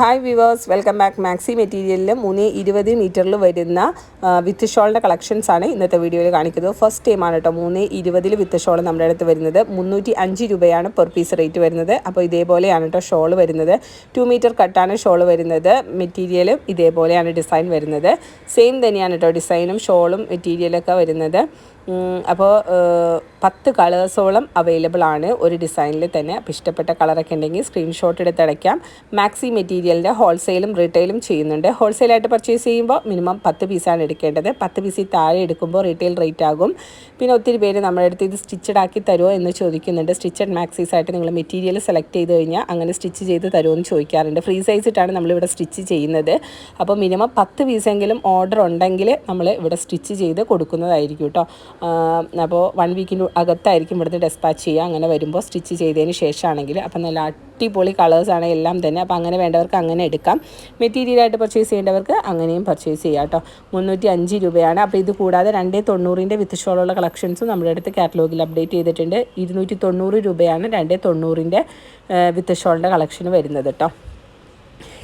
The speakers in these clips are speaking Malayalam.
Hi viewers welcome back maxi മെറ്റീരിയലിൽ മൂന്ന് ഇരുപത് മീറ്ററിൽ വരുന്ന വിത്ത് ഷോളിന്റെ കളക്ഷൻസ് ആണ് ഇന്നത്തെ വീഡിയോയിൽ കാണിക്കുന്നത്. ഫസ്റ്റ് ടൈം ആണ് കേട്ടോ മൂന്ന് ഇരുപതിൽ വിത്ത് ഷോൾ നമ്മുടെ അടുത്ത് വരുന്നത്. മുന്നൂറ്റി അഞ്ച് രൂപയാണ് പെർ പീസ് റേറ്റ് വരുന്നത്. അപ്പോൾ ഇതേപോലെയാണ് കേട്ടോ ഷോൾ വരുന്നത്. ടു മീറ്റർ കട്ടാണ് ഷോൾ വരുന്നത്. മെറ്റീരിയലും ഇതേപോലെയാണ് ഡിസൈൻ വരുന്നത്. സെയിം തന്നെയാണ് കേട്ടോ ഡിസൈനും ഷോളും മെറ്റീരിയലൊക്കെ വരുന്നത്. അപ്പോൾ പത്ത് കളേഴ്സോളം അവൈലബിൾ ആണ്. ഒരു ഡിസൈനിൽ തന്നെ. അപ്പോൾ ഇഷ്ടപ്പെട്ട കളറൊക്കെ ഉണ്ടെങ്കിൽ സ്ക്രീൻഷോട്ട് എടുത്ത് അടയ്ക്കാം. മാക്സി മെറ്റീരിയലിന്റെ ഹോൾസെയിലും റീറ്റെയിലും ചെയ്യുന്നുണ്ട്. ഹോൾസെയിലായിട്ട് പർച്ചേസ് ചെയ്യുമ്പോൾ മിനിമം പത്ത് പീസാണ് എടുക്കേണ്ടത്. പത്ത് പീസിൽ താഴെ എടുക്കുമ്പോൾ റീറ്റെയിൽ റേറ്റ് ആകും. പിന്നെ ഒത്തിരി പേര് നമ്മുടെ അടുത്ത് ഇത് സ്റ്റിച്ചഡ് ആക്കി തരുമോ എന്ന് ചോദിക്കുന്നുണ്ട്. സ്റ്റിച്ചഡ് മാക്സീസ് ആയിട്ട് നിങ്ങൾ മെറ്റീരിയൽ സെലക്ട് ചെയ്ത് കഴിഞ്ഞാൽ അങ്ങനെ സ്റ്റിച്ച് ചെയ്ത് തരുമോ എന്ന് ചോദിക്കാറുണ്ട്. ഫ്രീ സൈസ് ഇട്ടാണ് നമ്മളിവിടെ സ്റ്റിച്ച് ചെയ്യുന്നത്. അപ്പോൾ മിനിമം പത്ത് പീസെങ്കിലും ഓർഡർ ഉണ്ടെങ്കിൽ നമ്മൾ ഇവിടെ സ്റ്റിച്ച് ചെയ്ത് കൊടുക്കുന്നതായിരിക്കും കേട്ടോ. അപ്പോൾ വൺ വീക്കിന്റെ അകത്തായിരിക്കും ഇവിടുന്ന് ഡെസ്പാച്ച് ചെയ്യുക. അങ്ങനെ വരുമ്പോൾ സ്റ്റിച്ച് ചെയ്തതിന് ശേഷമാണെങ്കിൽ അപ്പം നല്ല അടിപൊളി കളേഴ്സാണ് എല്ലാം തന്നെ. അപ്പോൾ അങ്ങനെ വേണ്ടവർക്ക് അങ്ങനെ എടുക്കാം. മെറ്റീരിയലായിട്ട് പർച്ചേസ് ചെയ്യേണ്ടവർക്ക് അങ്ങനെയും പർച്ചേസ് ചെയ്യാം കേട്ടോ. മുന്നൂറ്റി അഞ്ച് രൂപയാണ്. അപ്പോൾ ഇത് കൂടാതെ രണ്ടേ തൊണ്ണൂറിന്റെ വിത്ത് ഷോളുള്ള കളക്ഷൻസും നമ്മുടെ അടുത്ത് കാറ്റലോഗിൽ അപ്ഡേറ്റ് ചെയ്തിട്ടുണ്ട്. ഇരുന്നൂറ്റി തൊണ്ണൂറ് രൂപയാണ് രണ്ടേ തൊണ്ണൂറിന്റെ വിത്ത് ഷോളിന്റെ കളക്ഷൻ വരുന്നത് കേട്ടോ.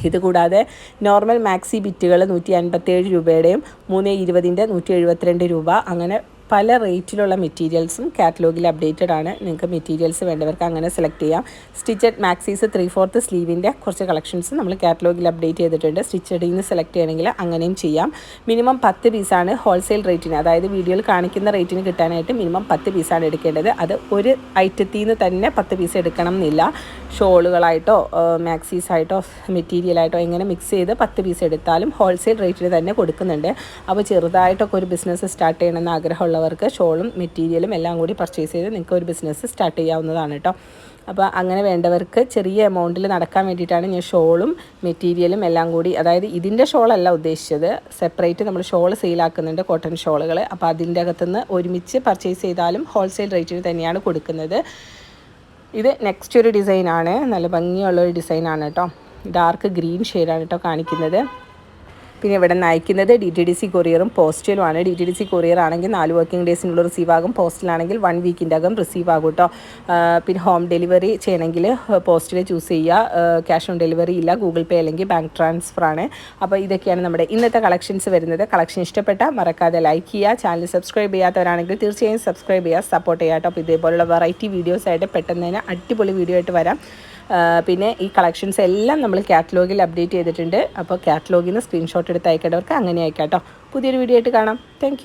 ഇത് കൂടാതെ നോർമൽ മാക്സി ബിറ്റുകൾ നൂറ്റി അൻപത്തേഴ് രൂപയുടെയും മൂന്ന് ഇരുപതിന്റെ നൂറ്റി എഴുപത്തിരണ്ട് രൂപ. അങ്ങനെ പല റേറ്റിലുള്ള മെറ്റീരിയൽസും കാറ്റലോഗിൽ അപ്ഡേറ്റഡ് ആണ്. നിങ്ങൾക്ക് മെറ്റീരിയൽസ് വേണ്ടവർക്ക് അങ്ങനെ സെലക്ട് ചെയ്യാം. സ്റ്റിച്ചഡ് മാക്സീസ് ത്രീ ഫോർത്ത് സ്ലീവിന്റെ കുറച്ച് കളക്ഷൻസ് നമ്മൾ കാറ്റലോഗിൽ അപ്ഡേറ്റ് ചെയ്തിട്ടുണ്ട്. സ്റ്റിച്ചഡിൽ നിന്ന് സെലക്ട് ചെയ്യണമെങ്കിൽ അങ്ങനെയും ചെയ്യാം. മിനിമം പത്ത് പീസാണ് ഹോൾസെയിൽ റേറ്റിന് അതായത് വീഡിയോയിൽ കാണിക്കുന്ന റേറ്റിന് കിട്ടാനായിട്ട് മിനിമം പത്ത് പീസാണ് എടുക്കേണ്ടത്. അത് ഒരു ഐറ്റത്തിൽ നിന്ന് തന്നെ പത്ത് പീസ് എടുക്കണം എന്നില്ല. ഷോളുകളായിട്ടോ മാക്സീസായിട്ടോ മെറ്റീരിയലായിട്ടോ എങ്ങനെ മിക്സ് ചെയ്ത് പത്ത് പീസ് എടുത്താലും ഹോൾസെയിൽ റേറ്റിന് തന്നെ കൊടുക്കുന്നുണ്ട്. അപ്പോൾ ചെറുതായിട്ടൊക്കെ ഒരു ബിസിനസ് സ്റ്റാർട്ട് ചെയ്യണമെന്ന് ആഗ്രഹമുള്ളവർക്ക് ഷോളും മെറ്റീരിയലും എല്ലാം കൂടി പർച്ചേസ് ചെയ്ത് നിങ്ങൾക്ക് ഒരു ബിസിനസ് സ്റ്റാർട്ട് ചെയ്യാവുന്നതാണ് കേട്ടോ. അപ്പോൾ അങ്ങനെ വേണ്ടവർക്ക് ചെറിയ എമൗണ്ടിൽ നടക്കാൻ വേണ്ടിയിട്ടാണ് ഞാൻ ഷോളും മെറ്റീരിയലും എല്ലാം കൂടി അതായത് ഇതിന്റെ ഷോളല്ല ഉദ്ദേശിച്ചത്. സെപ്പറേറ്റ് നമ്മൾ ഷോൾ സെയിലാക്കുന്നുണ്ട് കോട്ടൺ ഷോളുകൾ അപ്പോൾ അതിന്റെ അകത്തുനിന്ന് ഒരുമിച്ച് പർച്ചേസ് ചെയ്താലും ഹോൾസെയിൽ റേറ്റിന് തന്നെയാണ് കൊടുക്കുന്നത്. ഇത് നെക്സ്റ്റ് ഒരു ഡിസൈനാണ് നല്ല ഭംഗിയുള്ള ഒരു ഡിസൈനാണ് കേട്ടോ. ഡാർക്ക് ഗ്രീൻ ഷെയ്ഡാണ് കേട്ടോ കാണിക്കുന്നത്. പിന്നെ ഇവിടെ നിന്ന് അയക്കുന്നത് ഡി ടി ഡി സി കൊറിയറും പോസ്റ്റലുമാണ് D T D C courier ആണെങ്കിൽ നാല് വർക്കിംഗ് ഡേയ്സിനുള്ള റിസീവ് ആകും. പോസ്റ്റലാണെങ്കിൽ വൺ വീക്കിന്റെ അകം റിസീവ് ആകും കേട്ടോ പിന്നെ ഹോം ഡെലിവറി ചെയ്യണമെങ്കിൽ പോസ്റ്റിൽ ചൂസ് ചെയ്യുക. ക്യാഷ് ഓൺ ഡെലിവറി ഇല്ല. ഗൂഗിൾ പേ അല്ലെങ്കിൽ ബാങ്ക് ട്രാൻസ്ഫർ ആണ്. അപ്പോൾ ഇതൊക്കെയാണ് നമ്മുടെ ഇന്നത്തെ കളക്ഷൻസ് വരുന്നത്. കളക്ഷൻ ഇഷ്ടപ്പെട്ട മറക്കാതെ ലൈക്ക് ചെയ്യുക. ചാനൽ സബ്സ്ക്രൈബ് ചെയ്യാത്തവരാണെങ്കിൽ തീർച്ചയായും സബ്സ്ക്രൈബ് ചെയ്യുക. സപ്പോർട്ട് ചെയ്യുക കേട്ടോ അപ്പോൾ ഇതേപോലുള്ള വെറൈറ്റി വീഡിയോസ് ആയിട്ട് പെട്ടെന്ന് തന്നെ അടിപൊളി വീഡിയോ ആയിട്ട് വരാം. പിന്നെ ഈ കളക്ഷൻസ് എല്ലാം നമ്മൾ കാറ്റലോഗിൽ അപ്ഡേറ്റ് ചെയ്തിട്ടുണ്ട്. അപ്പോൾ കാറ്റലോഗിൽ നിന്ന് സ്ക്രീൻഷോട്ട് എടുത്ത് അയക്കേണ്ടവർക്ക് അങ്ങനെ അയക്കാം കേട്ടോ. പുതിയൊരു വീഡിയോ ആയിട്ട് കാണാം. താങ്ക്